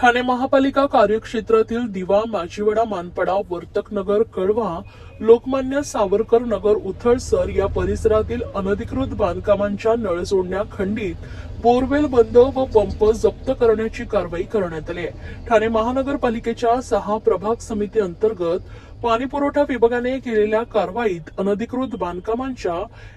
ठाणे महापालिका कार्यक्षेत्रातील दिवा माजीवडा मानपडा वर्तकनगर कळवा लोकमान्य सावरकर नगर उथळसर या परिसरातील अनधिकृत बांधकामांच्या नळजोडण्या खंडित बोरवेल बंद व पंप जप्त करण्याची कारवाई करण्यात आली आहे. ठाणे महानगरपालिकेच्या सहा प्रभाग समिती अंतर्गत पाणी पुरवठा विभागाने केलेल्या कारवाईत अनधिकृत बांधकामांच्या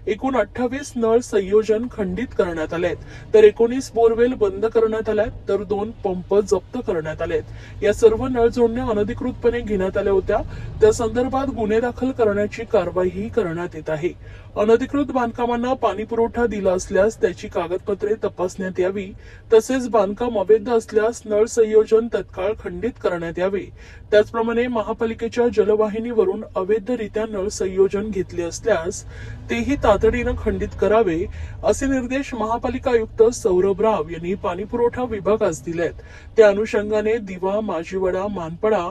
एकूण अठ्ठावीस नळ संयोजन खंडित करण्यात आलेत. तर एकोणीस बोरवेल बंद करण्यात आल्यात तर दोन पंप जप्त करण्यात आलेत. या सर्व नळ जोडण्या अनधिकृतपणे घेण्यात आल्या होत्या. त्या संदर्भात गुन्हे दाखल करण्याची कारवाईही करण्यात येत आहे. अनधिकृत बांधकामांना पाणी पुरवठा दिला असल्यास त्याची कागदपत्रे तपासण्यात यावी. तसेच बांधकाम अवैध असल्यास नळ संयोजन तत्काळ खंडित करण्यात यावे. त्याचप्रमाणे महापालिकेच्या जल जलवाहिनीवरून अवैधरित्या नळ संयोजन घेतले असल्यास तेही तातडीनं खंडित करावे असे निर्देश महापालिका आयुक्त सौरभ राव यांनी पाणी पुरवठा विभागास दिलेत. त्या अनुषंगाने दिवा माजीवडा मानपडा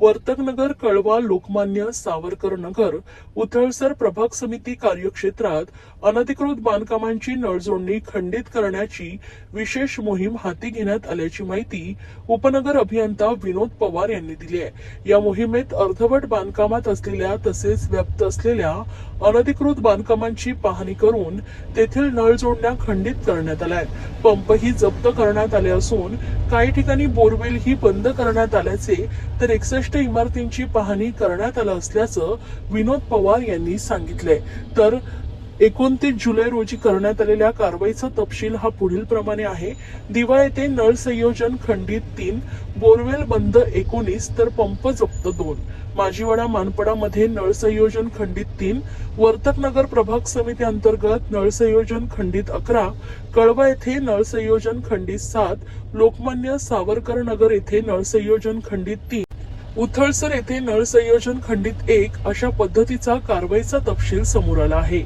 वर्तकनगर कळवा लोकमान्य सावरकर नगर उथळसर प्रभाग समिती कार्यक्षेत्रात अनधिकृत बांधकामांची नळजोडणी खंडित करण्याची विशेष मोहीम हाती घेण्यात आल्याची माहिती उपनगर अभियंता विनोद पवार यांनी दिली आहे. या मोहिमेत अर्धवट बांधकामात असलेल्या तसेच व्याप्त असलेल्या अनधिकृत बांधकामांची पाहणी करून तेथील नळ जोडण्या खंडित करण्यात आल्या आहेत. पंपही जप्त करण्यात आले असून काही ठिकाणी बोरवेल ही बंद करण्यात आल्याचे तर एकसष्ट इमारतींची पाहणी करण्यात आलं असल्याचं विनोद पवार यांनी सांगितले तर एकोणतीस जुलै रोजी करण्यात आलेल्या कारवाईचा तपशील हा पुढील प्रमाणे आहे. दिवा येथे नळ संयोजन खंडित तीन बोरवेल बंद एकोणीस तर पंप जप्त दोन. माजीवाडा मानपडामध्ये नळ संयोजन खंडित तीन वर्तकनगर प्रभाग समिती अंतर्गत नळ संयोजन खंडित अकरा कळवा येथे नळ संयोजन खंडित सात लोकमान्य सावरकर नगर येथे नळ संयोजन खंडित तीन. उथळसर येथे नळ संयोजन खंडित एक अशा पद्धतीचा कारवाईचा तपशील समोर आला आहे.